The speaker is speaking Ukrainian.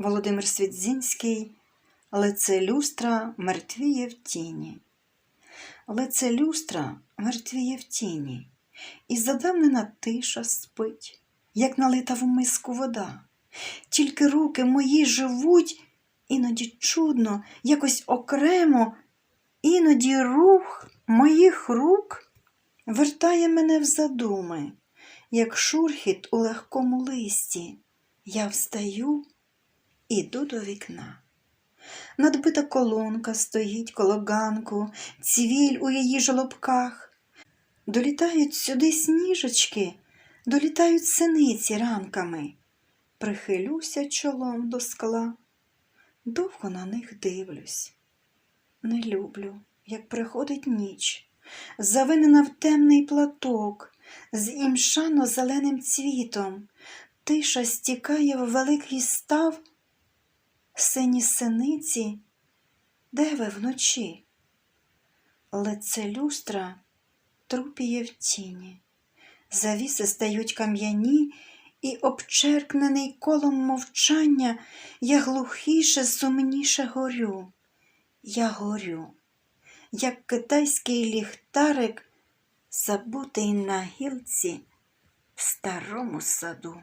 Володимир Свідзінський Лице люстра мертвіє в тіні. Лице люстра мертвіє в тіні, і задавнена тиша спить, як налита в миску вода. Тільки руки мої живуть, іноді чудно, якось окремо, іноді рух моїх рук вертає мене в задуми, як шурхіт у легкому листі. Я встаю, іду до вікна. Надбита колонка стоїть коло ганку, цвіль у її жолобках. Долітають сюди сніжечки, долітають синиці ранками. Прихилюся чолом до скла, довго на них дивлюсь. Не люблю, як приходить ніч, завинена в темний платок, з імшано зеленим цвітом, тиша стікає в великий став, сині синиці, де ви вночі? Лице люстра трупіє в тіні, завіси стають кам'яні, і обчеркнений колом мовчання я глухіше, сумніше горю. Я горю, як китайський ліхтарик, забутий на гілці в старому саду.